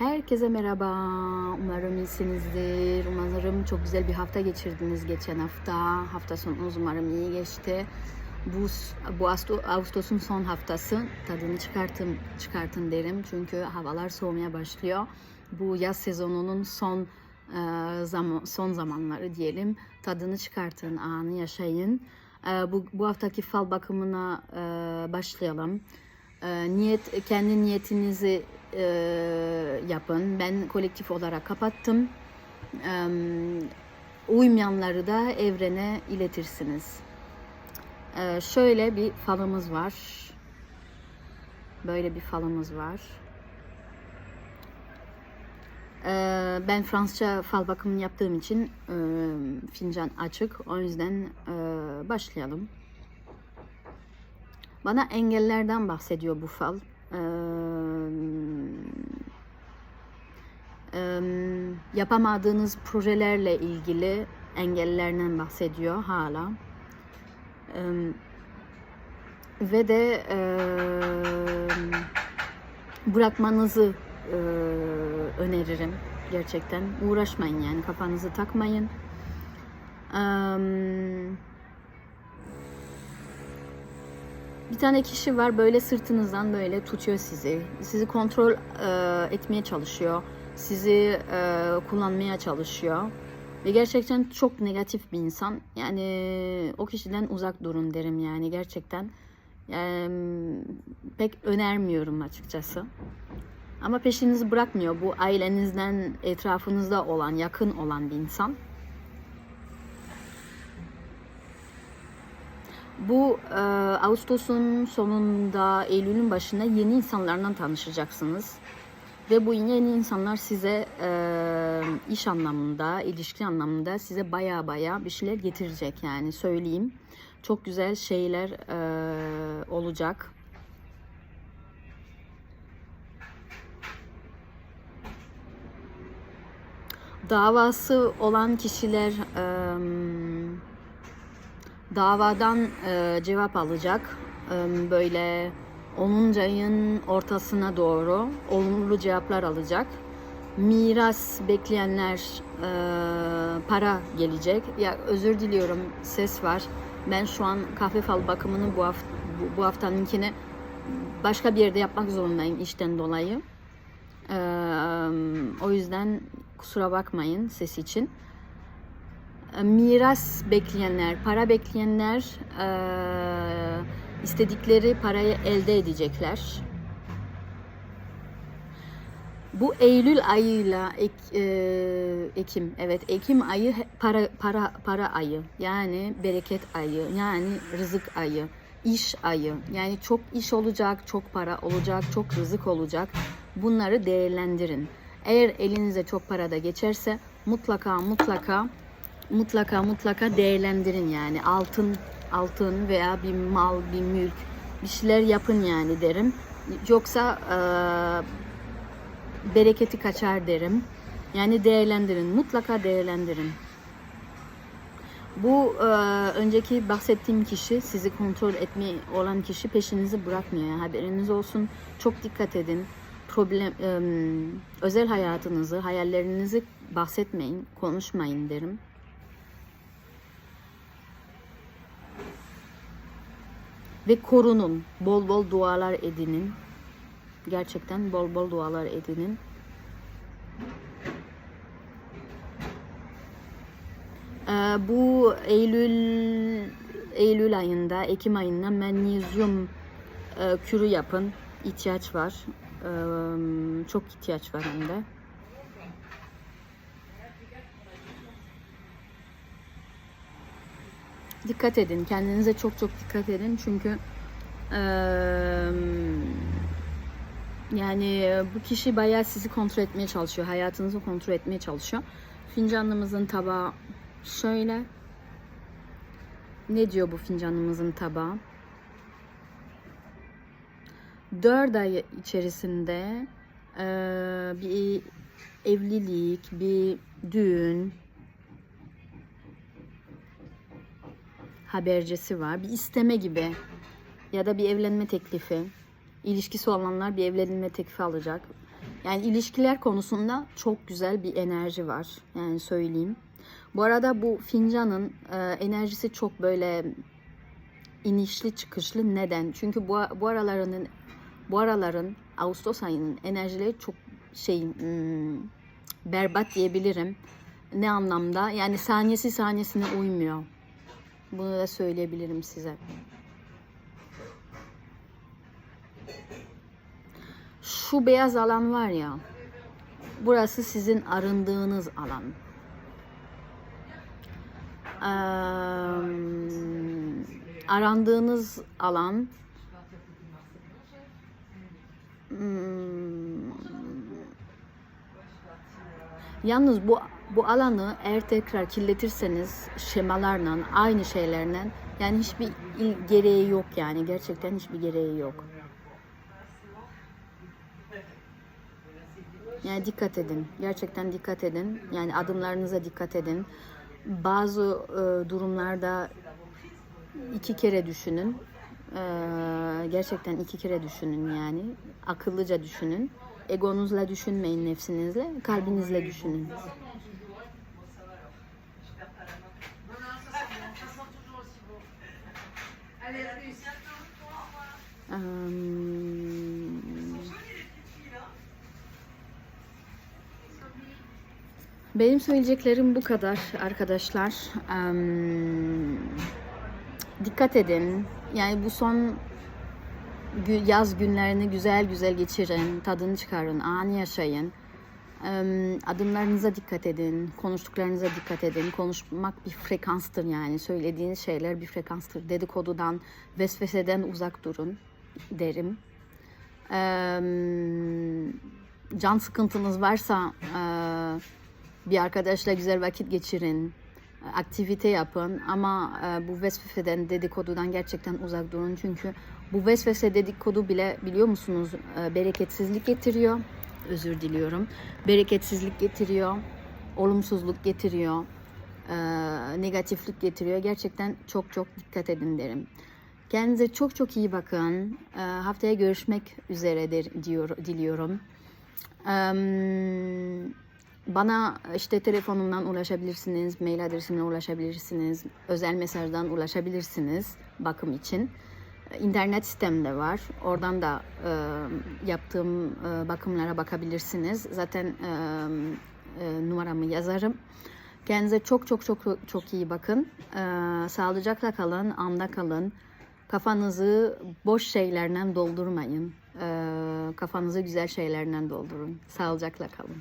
Herkese merhaba. Umarım iyisinizdir. Umarım çok güzel bir hafta geçirdiniz geçen hafta. Hafta sonunuz umarım iyi geçti. Bu bu Ağustos- Ağustos'un son haftası. Tadını çıkartın çıkartın derim. Çünkü havalar soğumaya başlıyor. Bu yaz sezonunun son e, zaman son zamanları diyelim. Tadını çıkartın, anı yaşayın. E, bu bu haftaki fal bakımına e, başlayalım. Niyet kendi niyetinizi e, yapın. Ben kolektif olarak kapattım. E, uymayanları da evrene iletirsiniz. E, şöyle bir falımız var. Böyle bir falımız var. E, ben Fransızca fal bakımını yaptığım için e, fincan açık. O yüzden e, başlayalım. Bana engellerden bahsediyor bu fal. Ee, yapamadığınız projelerle ilgili engellerden bahsediyor hala. Ve de bırakmanızı e, öneririm gerçekten. Uğraşmayın yani kafanızı takmayın. Bir tane kişi var böyle sırtınızdan böyle tutuyor sizi. Sizi kontrol e, etmeye çalışıyor. Sizi e, kullanmaya çalışıyor. Ve gerçekten çok negatif bir insan. Yani o kişiden uzak durun derim yani gerçekten. Yani, pek önermiyorum açıkçası. Ama peşinizi bırakmıyor. Bu ailenizden, etrafınızda olan, yakın olan bir insan. Bu e, Ağustos'un sonunda, Eylül'ün başında yeni insanlarla tanışacaksınız. Ve bu yeni insanlar size e, iş anlamında, ilişki anlamında size baya baya bir şeyler getirecek yani söyleyeyim. Çok güzel şeyler e, olacak. Davası olan kişiler... E, davadan e, cevap alacak. E, böyle 10. ayın ortasına doğru olumlu cevaplar alacak. Miras bekleyenler e, para gelecek. Ya özür diliyorum ses var. Ben şu an kahve fal bakımını bu, hafta, bu, bu haftanınkini başka bir yerde yapmak zorundayım işten dolayı. E, o yüzden kusura bakmayın ses için miras bekleyenler, para bekleyenler e, istedikleri parayı elde edecekler. Bu Eylül ayıyla ek, e, Ekim, evet Ekim ayı para para para ayı. Yani bereket ayı, yani rızık ayı, iş ayı. Yani çok iş olacak, çok para olacak, çok rızık olacak. Bunları değerlendirin. Eğer elinize çok para da geçerse mutlaka mutlaka mutlaka mutlaka değerlendirin yani. Altın altın veya bir mal bir mülk bir şeyler yapın yani derim. Yoksa e, bereketi kaçar derim. Yani değerlendirin mutlaka değerlendirin. Bu e, önceki bahsettiğim kişi sizi kontrol etmeye olan kişi peşinizi bırakmıyor haberiniz olsun. Çok dikkat edin. Problem e, özel hayatınızı hayallerinizi bahsetmeyin konuşmayın derim ve korunun. Bol bol dualar edinin. Gerçekten bol bol dualar edinin. Ee, bu Eylül Eylül ayında, Ekim ayında magnezyum e, kürü yapın. İhtiyaç var. Ee, çok ihtiyaç var hem de. Dikkat edin. Kendinize çok çok dikkat edin. Çünkü yani bu kişi bayağı sizi kontrol etmeye çalışıyor. Hayatınızı kontrol etmeye çalışıyor. Fincanımızın tabağı şöyle. Ne diyor bu fincanımızın tabağı? 4 ay içerisinde bir evlilik, bir düğün, habercisi var. Bir isteme gibi ya da bir evlenme teklifi. İlişkisi olanlar bir evlenme teklifi alacak. Yani ilişkiler konusunda çok güzel bir enerji var. Yani söyleyeyim. Bu arada bu fincanın e, enerjisi çok böyle inişli çıkışlı. Neden? Çünkü bu, bu araların bu araların Ağustos ayının enerjileri çok şey hmm, berbat diyebilirim. Ne anlamda? Yani saniyesi saniyesine uymuyor. Bunu da söyleyebilirim size. Şu beyaz alan var ya. Burası sizin arındığınız alan. Eee, arandığınız alan Hmm. Yalnız bu bu alanı eğer tekrar kirletirseniz şemalarla aynı şeylerle yani hiçbir gereği yok yani gerçekten hiçbir gereği yok. Yani dikkat edin. Gerçekten dikkat edin. Yani adımlarınıza dikkat edin. Bazı e, durumlarda iki kere düşünün. Ee, gerçekten iki kere düşünün yani. Akıllıca düşünün. Egonuzla düşünmeyin nefsinizle. Kalbinizle düşünün. Benim söyleyeceklerim bu kadar arkadaşlar. Dikkat edin. Yani bu son yaz günlerini güzel güzel geçirin, tadını çıkarın, anı yaşayın. Adımlarınıza dikkat edin, konuştuklarınıza dikkat edin. Konuşmak bir frekanstır yani. Söylediğiniz şeyler bir frekanstır. Dedikodudan, vesveseden uzak durun derim. Can sıkıntınız varsa eee, bir arkadaşla güzel vakit geçirin. Aktivite yapın ama e, bu vesveseden, dedikodudan gerçekten uzak durun. Çünkü bu vesvese dedikodu bile biliyor musunuz e, bereketsizlik getiriyor. Özür diliyorum. Bereketsizlik getiriyor. Olumsuzluk getiriyor. e, negatiflik getiriyor. Gerçekten çok çok dikkat edin derim. Kendinize çok çok iyi bakın. E, haftaya görüşmek üzere diyor, diliyorum. Eee, bana işte telefonumdan ulaşabilirsiniz, mail adresimle ulaşabilirsiniz, özel mesajdan ulaşabilirsiniz bakım için. İnternet sitem de var. Oradan da e, yaptığım e, bakımlara bakabilirsiniz. Zaten e, e, numaramı yazarım. Kendinize çok çok çok çok iyi bakın. E, sağlıcakla kalın, anda kalın. Kafanızı boş şeylerden doldurmayın. E, kafanızı güzel şeylerden doldurun. Sağlıcakla kalın.